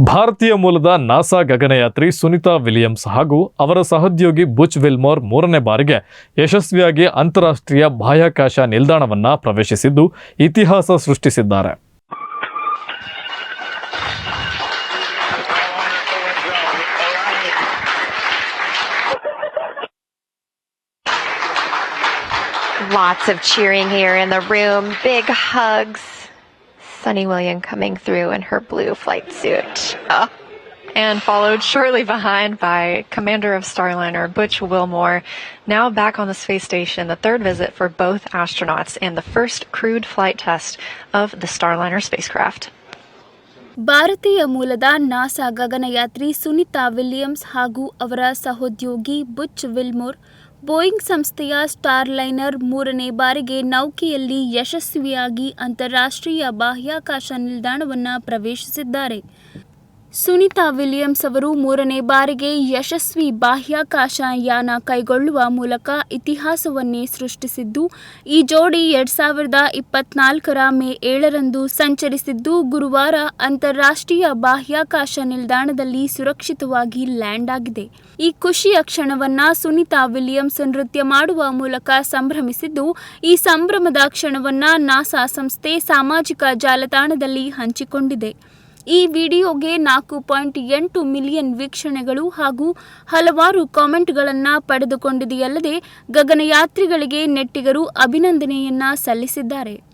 ಭಾರತೀಯ ಮೂಲದ NASA ಗಗನಯಾತ್ರಿ Sunita Williams ಹಾಗೂ ಅವರ ಸಹೋದ್ಯೋಗಿ ಬುಚ್ ವಿಲ್ಮೋರ್ ಮೂರನೇ ಬಾರಿಗೆ ಯಶಸ್ವಿಯಾಗಿ ಅಂತಾರಾಷ್ಟ್ರೀಯ ಬಾಹ್ಯಾಕಾಶ ನಿಲ್ದಾಣವನ್ನ ಪ್ರವೇಶಿಸಿದ್ದು ಇತಿಹಾಸ ಸೃಷ್ಟಿಸಿದ್ದಾರೆ Lots of cheering here in the room. Big hugs. Sunny William coming through in her blue flight suit. Oh, and followed shortly behind by Commander of Starliner Butch Wilmore, now back on the space station, the third visit for both astronauts and the first crewed flight test of the Starliner spacecraft. ಭಾರತೀಯ ಮೂಲದ NASA ಗಗನಯಾತ್ರಿ Sunita Williams ಹಾಗೂ ಅವರ ಸಹೋದ್ಯೋಗಿ Butch Wilmore Boeing ಸಂಸ್ಥೆಯ ಸ್ಟಾರ್ಲೈನರ್ ಮೂರನೇ ಬಾರಿಗೆ ನೌಕೆಯಲ್ಲಿ ಯಶಸ್ವಿಯಾಗಿ ಅಂತಾರಾಷ್ಟ್ರೀಯ ಬಾಹ್ಯಾಕಾಶ ನಿಲ್ದಾಣವನ್ನು ಪ್ರವೇಶಿಸಿದ್ದಾರೆ. ಸುನಿತಾ ವಿಲಿಯಮ್ಸ್ ಅವರು ಮೂರನೇ ಬಾರಿಗೆ ಯಶಸ್ವಿ ಬಾಹ್ಯಾಕಾಶ ಯಾನ ಕೈಗೊಳ್ಳುವ ಮೂಲಕ ಇತಿಹಾಸವನ್ನೇ ಸೃಷ್ಟಿಸಿದ್ದು, ಈ ಜೋಡಿ ಎರಡ್ ಸಾವಿರದ ಇಪ್ಪತ್ನಾಲ್ಕರ ಮೇ ಏಳರಂದು ಸಂಚರಿಸಿದ್ದು, ಗುರುವಾರ ಅಂತಾರಾಷ್ಟ್ರೀಯ ಬಾಹ್ಯಾಕಾಶ ನಿಲ್ದಾಣದಲ್ಲಿ ಸುರಕ್ಷಿತವಾಗಿ ಲ್ಯಾಂಡ್ ಆಗಿದೆ. ಈ ಖುಷಿಯ ಕ್ಷಣವನ್ನ ಸುನಿತಾ ವಿಲಿಯಮ್ಸ್ ನೃತ್ಯ ಮಾಡುವ ಮೂಲಕ ಸಂಭ್ರಮಿಸಿದ್ದು, ಈ ಸಂಭ್ರಮದ ಕ್ಷಣವನ್ನ ನಾಸಾ ಸಂಸ್ಥೆ ಸಾಮಾಜಿಕ ಜಾಲತಾಣದಲ್ಲಿ ಹಂಚಿಕೊಂಡಿದೆ. ಈ ವಿಡಿಯೋಗೆ ನಾಲ್ಕು ಪಾಯಿಂಟ್ ಎಂಟು ಮಿಲಿಯನ್ ವೀಕ್ಷಣೆಗಳು ಹಾಗೂ ಹಲವಾರು ಕಾಮೆಂಟ್ಗಳನ್ನು ಪಡೆದುಕೊಂಡಿದೆಯಲ್ಲದೆ ಗಗನಯಾತ್ರಿಗಳಿಗೆ ನೆಟ್ಟಿಗರು ಅಭಿನಂದನೆಯನ್ನ ಸಲ್ಲಿಸಿದ್ದಾರೆ.